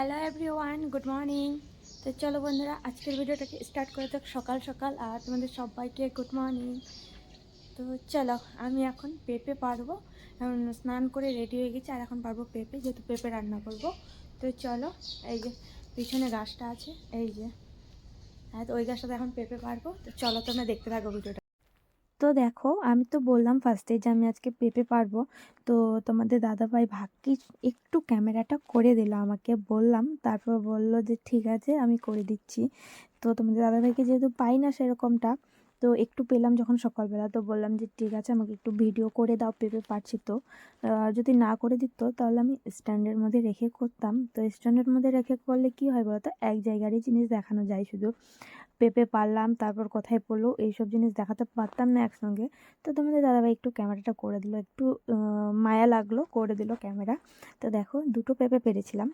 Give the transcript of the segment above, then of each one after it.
Hello everyone, good morning. তো চলো বন্ধুরা, আজকের ভিডিওটাকে স্টার্ট করে থাক সকাল সকাল আর তোমাদের সবাইকে গুড মর্নিং। তো চলো, আমি এখন পেঁপে পারব। এখন স্নান করে রেডি হয়ে গেছি আর এখন পারব পেঁপে, যেহেতু পেঁপে রান্না করব। তো চলো, এই যে পিছনে গাছটা আছে, এই যে হ্যাঁ তো ওই গাছটাতে এখন পেঁপে পারব। তো চলো তোমরা দেখতে থাকো ভিডিওটা। তো দেখো, আমি তো বললাম ফার্স্টে যে আমি আজকে পেঁপে পারব। তো তোমাদের দাদাভাই ভাগ্যি একটু ক্যামেরাটা করে দিল আমাকে, বললাম। তারপর বলল যে, ঠিক আছে, আমি করে দিচ্ছি। তো তোমাদের দাদাভাইকে যেহেতু পাই না সেরকমটা, তো একটু পেলাম যখন সকালবেলা। তো বললাম যে, ঠিক আছে, আমাকে একটু ভিডিও করে দাও, পেঁপে পারছি তো। যদি না করে দিত, তাহলে আমি স্ট্যান্ডের মধ্যে রেখে করতাম। তো স্ট্যান্ডের মধ্যে রেখে করলে কি হয় বলতো? এক জায়গারই জিনিস দেখানো যায় শুধু। পেঁপে পারলাম, তারপর কোথায় পড়ল এইসব জিনিস দেখাতে পারতাম না একসঙ্গে। তো তোমাদের দাদাভাই একটু ক্যামেরাটা করে দিল, একটু মায়া লাগল, করে দিল ক্যামেরা। তো দেখো, দুটো পেঁপে পেরেছিলাম।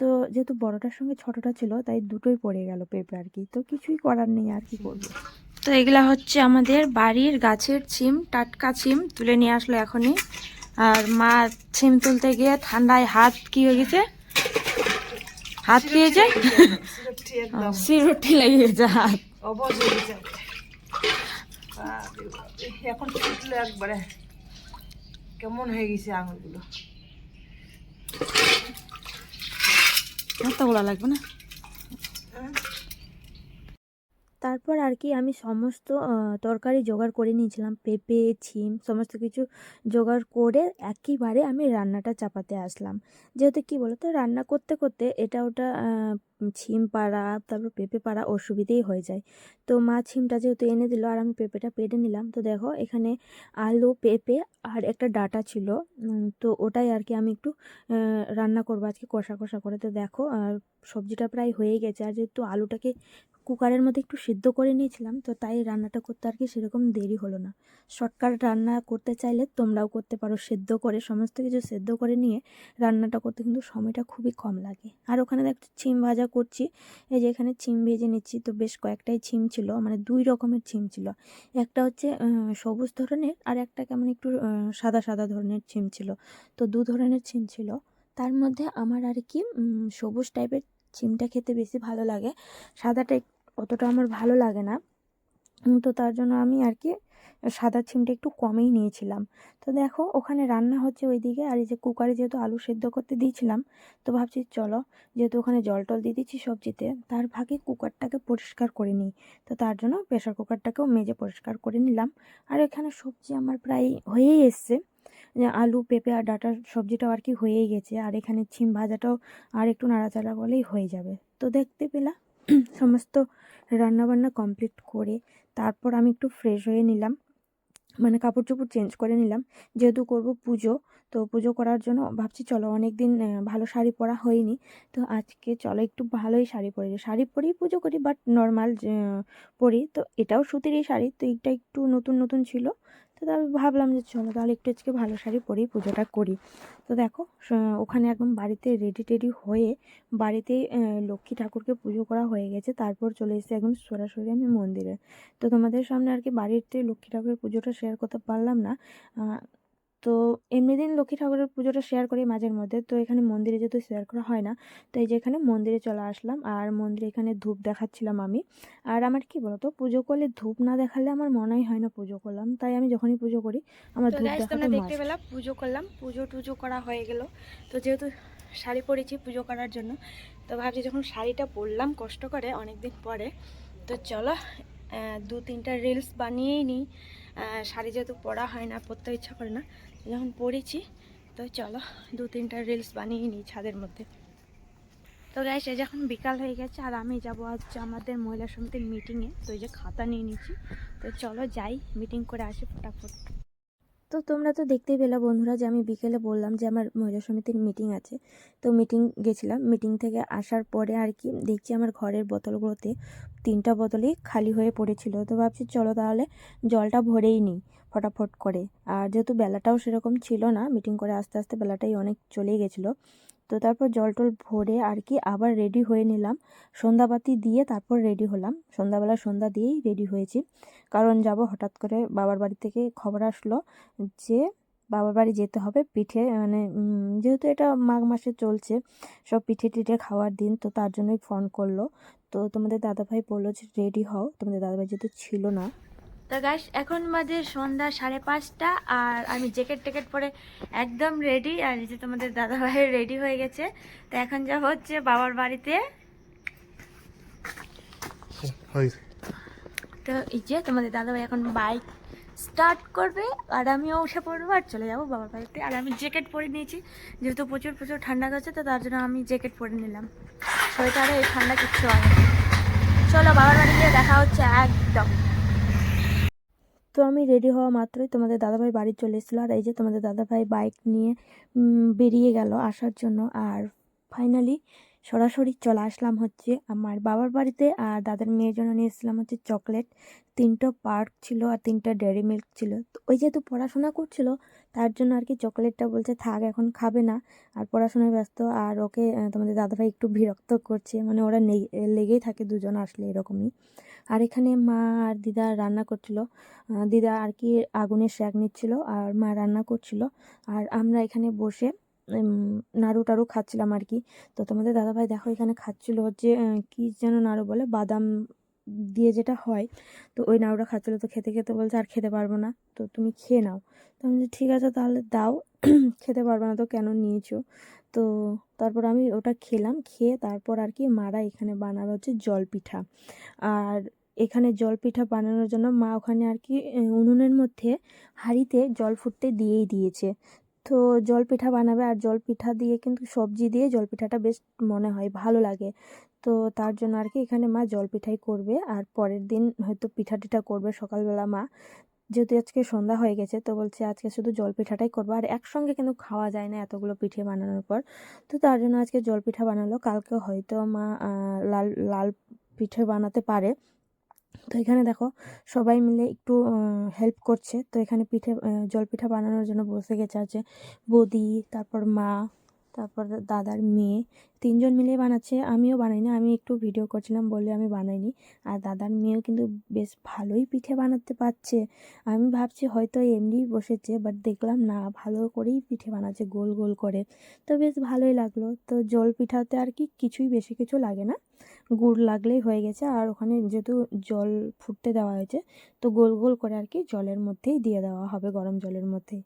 তো যেহেতু বড়টার সঙ্গে ছোটটা ছিল, তাই দুটোই পড়ে গেল পেঁপে আর কি। তো কিছুই করার নেই, আর কি করব। তো এগুলা হচ্ছে আমাদের বাড়ির গাছের ছিম, টাটকা ছিম, তুলে নিয়ে আসলো এখনই। আর মা ছিম তুলতে গিয়ে ঠান্ডায় হাত কি হয়ে গেছে? হাত যায়? সিরুটি লেগে গেছে হাত। হয়ে এখন ছুটলো একবারে। কেমন হয়ে গেছে আঙুলগুলো? হাতটা লাগবে না? তারপর আর কি আমি সমস্ত তরকারি জোগাড় করে নিয়েছিলাম। পেঁপে, ছিম, সমস্ত কিছু জোগাড় করে একইবারে আমি রান্নাটা চাপাতে আসলাম। যেহেতু কি বলতো, রান্না করতে করতে এটা ওটা ছিম পাড়া, তারপর পেঁপে পাড়া অসুবিধেই হয়ে যায়। তো মা ছিমটা যেহেতু এনে দিল আর আমি পেঁপেটা পেড়ে নিলাম, তো দেখো এখানে আলু, পেঁপে আর একটা ডাটা ছিল। তো ওটাই আর কি আমি একটু রান্না করব আজকে কষা কষা করে। তো দেখো, আর সবজিটা প্রায় হয়ে গেছে। আর যেহেতু আলুটাকে কুকারের মধ্যে একটু সিদ্ধ করে নিয়েছিলাম, তো তাই রান্নাটা করতে আর কি সেরকম দেরি হলো না। শর্টকাট রান্না করতে চাইলে তোমরাও করতে পারো, সেদ্ধ করে, সমস্ত কিছু সেদ্ধ করে নিয়ে রান্নাটা করতে কিন্তু সময়টা খুবই কম লাগে। আর ওখানে দেখো ছিম ভাজা করছি, এই যে এখানে ছিম ভেজে নিচ্ছি, তো বেশ কয়েকটাই ছিম ছিল মানে দুই রকমের ছিম ছিল। একটা হচ্ছে সবুজ ধরনের আর একটা কেমন একটু সাদা সাদা ধরনের ছিম ছিল। তো দু ধরনের ছিম ছিল। তার মধ্যে আমার আর কি সবুজ টাইপের চিমটা খেতে বেশি ভালো লাগে। সাদাটা অতটা আমার ভালো লাগে না। তো তার জন্য আমি আর কি সাদা ছিমটা একটু কমেই নিয়েছিলাম। তো দেখো, ওখানে রান্না হচ্ছে ওইদিকে। আর এই যে কুকারে যেহেতু আলু সেদ্ধ করতে দিয়েছিলাম, তো ভাবছি চলো, যেহেতু ওখানে জল টল দিয়ে দিচ্ছি সবজিতে, তার ভাগে কুকারটাকে পরিষ্কার করে নিই। তো তার জন্য প্রেশার কুকারটাকেও মেজে পরিষ্কার করে নিলাম। আর এখানে সবজি আমার প্রায় হয়েই এসছে। আলু, পেঁপে আর ডাটার সবজিটাও আর কি হয়েই গেছে। আর এখানে ছিম ভাজাটাও আর একটু নাড়াচাড়া করলেই হয়ে যাবে। তো দেখতে পেলাম সমস্ত রান্নাবান্না কমপ্লিট করে তারপর আমি একটু ফ্রেশ হয়ে নিলাম। মানে কাপড় চোপড় চেঞ্জ করে নিলাম। যেহেতু করব পুজো, তো পুজো করার জন্য ভাবছি চলো অনেক দিন ভালো শাড়ি পরা হয়নি। তো আজকে চলো একটু ভালোই শাড়ি পরি। শাড়ি পরেই পুজো করি বাট নর্মাল পরি। তো এটাও সুতিরই শাড়ি, তো এইটা একটু নতুন নতুন ছিল। তো আমি ভাবলাম যে চলো তাহলে একটু আজকে ভালো শাড়ি পরেই পুজোটা করি। তো দেখো ওখানে একদম বাড়িতে রেডি টেডি হয়ে বাড়িতে লক্ষ্মী ঠাকুরকে পুজো করা হয়ে গেছে। তারপর চলে এসেছি একদম সরাসরি আমি মন্দিরে। তো তোমাদের সামনে আর কি বাড়িতে লক্ষ্মী ঠাকুরের পুজোটা শেয়ার করতে পারলাম না। তো এমনি দিন লক্ষ্মী ঠাকুরের পুজোটা শেয়ার করি মাঝের মধ্যে। তো এখানে মন্দিরে যেহেতু শেয়ার করা হয় না তো এই যে এখানে মন্দিরে চলে আসলাম আর মন্দিরে এখানে ধূপ দেখাচ্ছিলাম আমি। আর আমার কি বলতো পুজো করলে ধূপ না দেখালে আমার মনেই হয় না পুজো করলাম। তাই আমি যখনই পুজো করি আমার ধূপ দেখাতে দেখতে পেলাম পুজো করলাম পুজো টুজো করা হয়ে গেল। তো যেহেতু শাড়ি পরেছি পুজো করার জন্য তো ভাবছি যখন শাড়িটা পরলাম কষ্ট করে অনেক দিন পরে তো চলো দু তিনটা রিলস বানিয়েই নিই। শাড়ি যেহেতু পরা হয় না পরতে ইচ্ছা করে না, যখন পরেছি, তো চলো, দু তিনটা রিলস বানিয়ে নিই ছাদের মধ্যে। তো গাই সে যখন বিকাল হয়ে গেছে, আর আমি যাব আজ আমাদের মহিলা সমিতির মিটিংয়ে তো এই যে খাতা নিয়ে নিচ্ছি। তো চলো যাই মিটিং করে আসি ফটাফট। তো তোমরা তো দেখতেই পেলে বন্ধুরা যে আমি বিকেলে বললাম যে আমার মহিলা সমিতির মিটিং আছে। তো মিটিং গেছিলাম। মিটিং থেকে আসার পরে আর কি দেখছি আমার ঘরের বোতলগুলোতে তিনটা বোতলই খালি হয়ে পড়েছিল। তো ভাবছি চলো তাহলে জলটা ভরেই নিই ফটাফট করে। আর যেহেতু বেলাটাও সেরকম ছিল না মিটিং করে আস্তে আস্তে বেলাটাই অনেক চলেই গেছিল। তো তারপর জল টল ভরে আর কি আবার রেডি হয়ে নিলাম। সন্ধ্যাবাতি দিয়ে তারপর রেডি হলাম। সন্ধ্যাবেলা সন্ধ্যা দিয়েই রেডি হয়েছি। কারণ যাব হঠাৎ করে বাবার বাড়ি থেকে খবর আসলো যে বাবার বাড়ি যেতে হবে পিঠে মানে যেহেতু এটা মাঘ মাসে চলছে, সব পিঠে টিঠে খাওয়ার দিন, তো তার জন্যই ফোন করল। তো তোমাদের দাদাভাই বলল যে রেডি হও। তোমাদের দাদাভাই যেহেতু ছিল না তো গাইস এখন বাজে সন্ধ্যা সাড়ে পাঁচটা আর আমি জ্যাকেট ট্যাকেট পরে একদম রেডি আর এই যে তোমাদের দাদা ভাই রেডি হয়ে গেছে। তো এখন যা হচ্ছে বাবার বাড়িতে। তো এই যে তোমাদের দাদা ভাই এখন বাইক স্টার্ট করবে আর আমিও উঠে পড়ব আর চলে যাব বাবার বাড়িতে। আর আমি জ্যাকেট পরে নিয়েছি যেহেতু প্রচুর প্রচুর ঠান্ডা গেছে তো তার জন্য আমি জ্যাকেট পরে নিলাম। সোয়েটারে এই ঠান্ডা কিচ্ছু হয় চলো বাবার বাড়ি গিয়ে দেখা হচ্ছে একদম। তো আমি রেডি হওয়া মাত্রই তোমাদের দাদাভাই বাড়ি চলে এসেছিল। আর এই যে তোমাদের দাদাভাই বাইক নিয়ে বেরিয়ে গেল আসার জন্য। আর ফাইনালি সরাসরি চলে আসলাম হচ্ছে আমার বাবার বাড়িতে। আর দাদার মেয়ের জন্য নিয়ে এসেছিলাম হচ্ছে চকলেট তিনটা পার্ক ছিল আর তিনটা ডেয়ারি মিল্ক ছিল। তো ওই যেহেতু পড়াশোনা করছিল, তার জন্য আর কি চকলেটটা বলছে, থাক, এখন খাবে না। আর পড়াশোনায় ব্যস্ত। আর ওকে তোমাদের দাদাভাই একটু বিরক্ত করছে। মানে ওরা লেগেই থাকে, দুজন আসলে এরকমই। আর এখানে মা আর দিদা রান্না করছিল। দিদা আর কি আগুনের শ্যাক নিচ্ছিল আর মা রান্না করছিল। আর আমরা এখানে বসে নাড়ু টাড়ু খাচ্ছিলাম আর কি। তো তোমাদের দাদাভাই দেখো এখানে খাচ্ছিল হচ্ছে কি যেন নাড়ু বলে, বাদাম দিয়ে যেটা হয়, তো ওই নাড়ুটা খাচ্ছিল। তো খেতে খেতে বলছে, আর খেতে পারব না, তো তুমি খেয়ে নাও। তো আমি ঠিক আছে, তাহলে দাও। খেতে পারবে না তো, কেন নিয়েছো? তো তারপর আমি ওটা খেলাম, খেয়ে তারপর আর কি মারা এখানে বানাবে হচ্ছে জল পিঠা আর এখানে জল পিঠা বানানোর জন্য মা ওখানে আর কি উনুনের মধ্যে হাঁড়িতে জল ফুটতে দিয়েই দিয়েছে। তো জল পিঠা বানাবে আর জল পিঠা দিয়ে কিন্তু সবজি দিয়ে জল পিঠাটা বেশ মনে হয় ভালো লাগে। তো তার জন্য আর কি এখানে মা জল পিঠাই করবে আর পরের দিন হয়তো পিঠা টিঠা করবে সকালবেলা মা। যেহেতু আজকে সন্ধ্যা হয়ে গেছে তো বলছে আজকে শুধু জল পিঠাটাই করব আর একসঙ্গে কিন্তু খাওয়া যায় না এতগুলো পিঠে বানানোর পর। তো তার জন্য আজকে জল পিঠা বানালো, কালকে হয়তো মা লাল লাল পিঠে বানাতে পারে। তো এখানে দেখো, সবাই মিলে একটু হেল্প করছে। তো এখানে পিঠে জলপিঠা জল পিঠা বানানোর জন্য বসে গেছে আছে বৌদি, তারপর মা তারপর দাদার মেয়ে, তিনজন মিলে বানাচ্ছে, আমিও বানাই না, আমি একটু ভিডিও করছিলাম বলে আমি বানাইনি। আর দাদার মেয়েও কিন্তু বেশ ভালোই পিঠে বানাতে পারছে। আমি ভাবছি হয়তো এমনিই বসেছে বাট দেখলাম না, ভালো করেই পিঠে বানাচ্ছে, গোল গোল করে। তো বেশ ভালোই লাগল। তো জল পিঠাতে আর কি কিছুই বেশি কিছু লাগে না। গুড় লাগলেই হয়ে গেছে, আর ওখানে যেহেতু জল ফুটতে দেওয়া হয়েছে, তো গোল গোল করে আর কি জলের মধ্যেই দিয়ে দেওয়া হবে, গরম জলের মধ্যেই।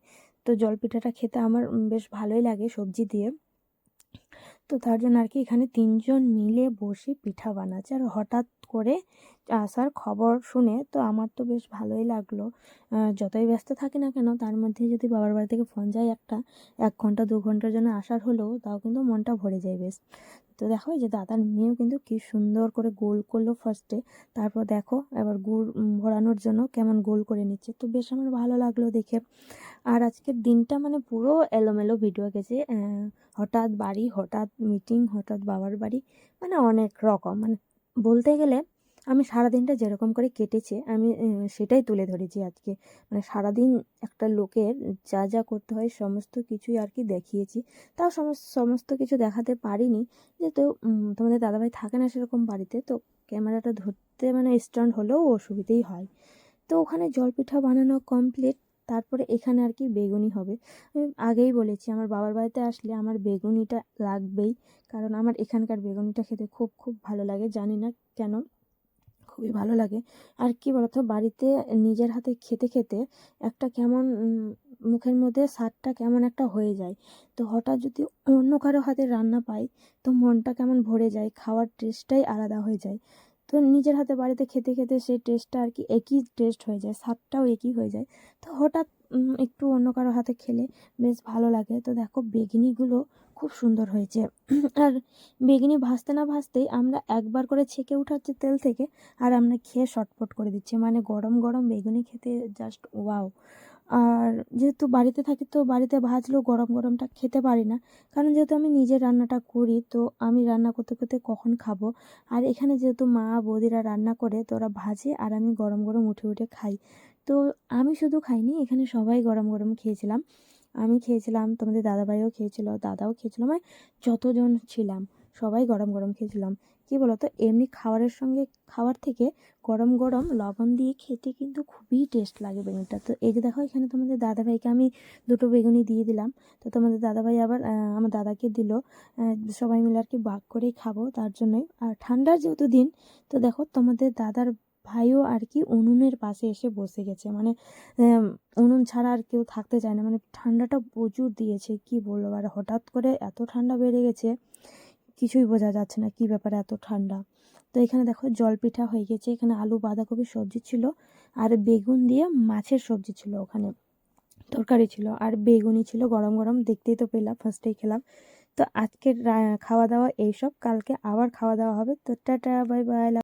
তো জল পিঠাটা খেতে আমার বেশ ভালোই লাগে সবজি দিয়ে। তো তার জন্য আর কি এখানে তিনজন মিলে বসে পিঠা বানাচ্ছে। আর হঠাৎ করে আসার খবর শুনে তো আমার তো বেশ ভালোই লাগল। যতই ব্যস্ত থাকি না কেন, তার মধ্যে যদি বাবার বাড়ি থেকে ফোন যায় একটা, এক ঘণ্টা, দু ঘণ্টার জন্য আসার হলেও তাও কিন্তু মনটা ভরে যায় বেশ। তো দেখো এই যে দাদার মেয়েও কিন্তু কি সুন্দর করে গোল করল ফার্স্টে তারপর দেখো এবার গুড় ভরানোর জন্য কেমন গোল করে নিচ্ছে। তো বেশ আমার ভালো লাগল দেখে। আর আজকের দিনটা মানে পুরো এলোমেলো ভিডিও গেছে। হঠাৎ বাড়ি, হঠাৎ মিটিং হঠাৎ বাবার বাড়ি মানে অনেক রকম। মানে বলতে গেলে আমি সারাদিনটা যেরকম করে কেটেছে আমি সেটাই তুলে ধরেছি আজকে। মানে সারাদিন একটা লোকের যা যা করতে হয় সমস্ত কিছুই আর কি দেখিয়েছি। তাও সমস্ত সমস্ত কিছু দেখাতে পারিনি যেহেতু উম, তোমাদের দাদাভাই থাকে না সেরকম বাড়িতে তো ক্যামেরাটা ধরতে মানে স্ট্যান্ড হলেও অসুবিধেই হয়। তো ওখানে জলপিঠা বানানো কমপ্লিট তারপরে এখানে আর কি বেগুনি হবে। আমি আগেই বলেছি আমার বাবার বাড়িতে আসলে আমার বেগুনিটা লাগবেই কারণ আমার এখানকার বেগুনিটা খেতে খুব খুব ভালো লাগে জানি না কেন। খুবই ভালো লাগে। আর কি বলতো, বাড়িতে নিজের হাতে খেতে খেতে একটা কেমন মুখের মধ্যে স্বাদটা কেমন একটা হয়ে যায়। তো হঠাৎ যদি অন্য কারও হাতে রান্না পাই, তো মনটা কেমন ভরে যায়, খাওয়ার টেস্টটাই আলাদা হয়ে যায়। তো নিজের হাতে বাড়িতে খেতে খেতে সেই টেস্টটা আর কি একই টেস্ট হয়ে যায়, স্বাদটাও একই হয়ে যায়। তো হঠাৎ একটু অন্য কারও হাতে খেলে বেশ ভালো লাগে। তো দেখো, বেগনিগুলো খুব সুন্দর হয়েছে। আর বেগনি ভাজতে না ভাজতেই আমরা একবার করে ছেঁকে উঠাচ্ছি তেল থেকে আর আমরা খেয়ে শটপট করে দিচ্ছি। মানে গরম গরম বেগুনি খেতে জাস্ট ওয়াও আর যেহেতু বাড়িতে থাকি তো বাড়িতে ভাজলেও গরম গরমটা খেতে পারি না। কারণ যেহেতু আমি নিজে রান্নাটা করি, তো আমি রান্না করতে করতে কখন খাব? আর এখানে যেহেতু মা বৌদিরা রান্না করে, তো ওরা ভাজে আর আমি গরম গরম উঠে উঠে খাই। তো আমি শুধু খাইনি, এখানে সবাই গরম গরম খেয়েছিলাম। আমি খেয়েছিলাম, তোমাদের দাদাভাইও খেয়েছিল, দাদাও খেয়েছিল মানে যতজন ছিলাম, সবাই গরম গরম খেয়েছিলাম। কী বলো তো এমনি খাবারের সঙ্গে, খাবার থেকে গরম গরম লবণ দিয়ে খেতে কিন্তু খুবই টেস্ট লাগে বেগুনটা। তো এই যে দেখো, এখানে তোমাদের দাদাভাইকে আমি দুটো বেগুনি দিয়ে দিলাম। তো তোমাদের দাদাভাই আবার আমার দাদাকে দিল সবাই মিলে আর কি ভাগ করেই খাব তার জন্যই। আর ঠান্ডার যেহেতু দিন, তো দেখো তোমাদের দাদার ভাইও আর কি উনুনের পাশে এসে বসে গেছে। মানে উনুন ছাড়া আর কেউ থাকতে চায় না। মানে ঠান্ডাটা প্রচুর দিয়েছে, কি বলব? আর হঠাৎ করে এত ঠান্ডা বেড়ে গেছে, কিছুই বোঝা যাচ্ছে না কি ব্যাপারে এত ঠান্ডা। তো এখানে দেখো, জল পিঠা হয়ে গেছে। এখানে আলু, বাঁধাকপির সবজি ছিল আর বেগুন দিয়ে মাছের সবজি ছিল ওখানে। তরকারি ছিল আর বেগুনি ছিল, গরম গরম। দেখতেই তো পেলাম ফার্স্টেই খেলাম। তো আজকের খাওয়া দাওয়া এইসব। কালকে আবার খাওয়া দাওয়া হবে। তো টাটা বাই বাই